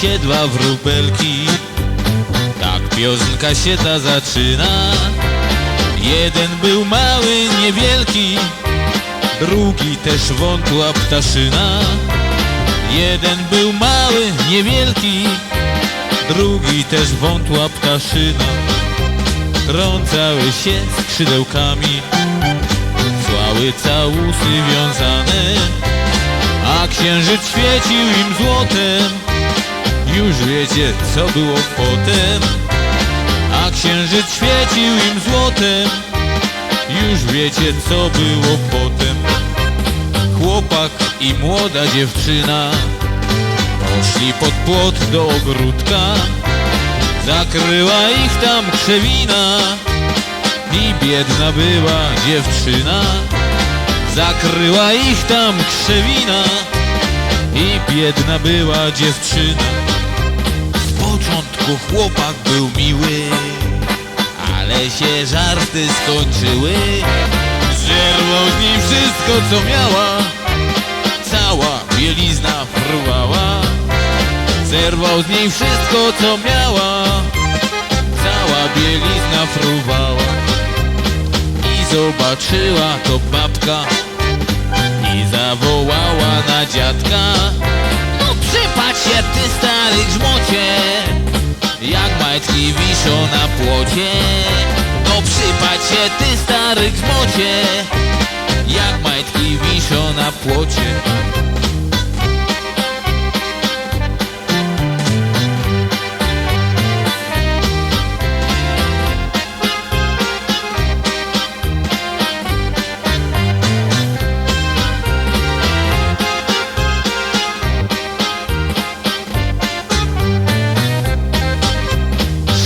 siedła wróbelki. Tak piosenka się ta zaczyna. Jeden był mały, niewielki, drugi też wątła ptaszyna. Jeden był mały, niewielki, drugi też wątła ptaszyna. Trącały się skrzydełkami, słały całusy wiązane, a księżyc świecił im złotem. Już wiecie, co było potem, a księżyc świecił im złotem. Już wiecie, co było potem. Chłopak i młoda dziewczyna poszli pod płot do ogródka. Zakryła ich tam krzewina i biedna była dziewczyna. Zakryła ich tam krzewina i biedna była dziewczyna. Z początku chłopak był miły, ale się żarty skończyły. Zerwał z niej wszystko co miała, cała bielizna fruwała. Zerwał z niej wszystko co miała, cała bielizna fruwała. I zobaczyła to babka na dziadka. No przypatrz się ty stary grzmocie, jak majtki wiszą na płocie. No przypatrz się ty stary grzmocie, jak majtki wiszą na płocie.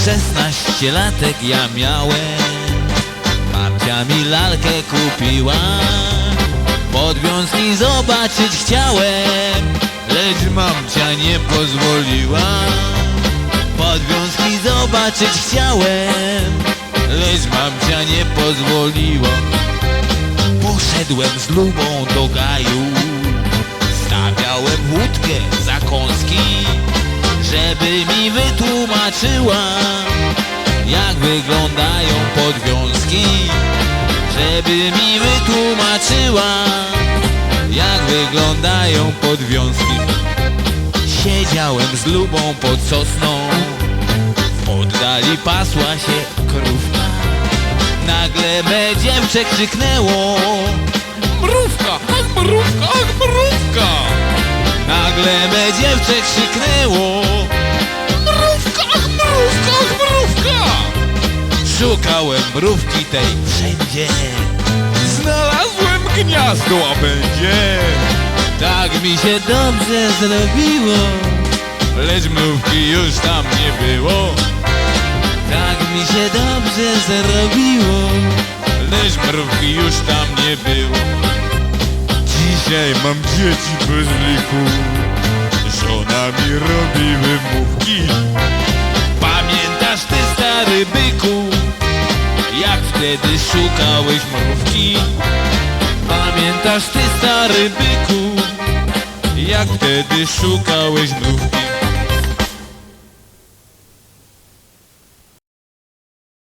Szesnaście latek ja miałem. Babcia mi lalkę kupiła. Podwiązki zobaczyć chciałem. Lecz mamcia nie pozwoliła. Podwiązki zobaczyć chciałem. Lecz mamcia nie pozwoliła. Poszedłem z lubą do gaju. Stawiałem łódkę za kąski żeby mi wytłumaczyła jak wyglądają podwiązki. Żeby mi wytłumaczyła jak wyglądają podwiązki. Siedziałem z lubą pod sosną w oddali pasła się krówka. Nagle me dziewczę krzyknęło mrówka, ach mrówka, ach mrówka. Nagle me dziewczę krzyknęło Szukałem mrówki tej wszędzie. Znalazłem gniazdo łabędzie Tak mi się dobrze zrobiło. Lecz mrówki już tam nie było. Tak mi się dobrze zrobiło. Lecz mrówki już tam nie było. Dzisiaj mam dzieci bez liku Żona mi robi wymówki Pamiętasz ty stary byku Jak wtedy szukałeś mrówki? Pamiętasz ty stary byku? Jak wtedy szukałeś mrówki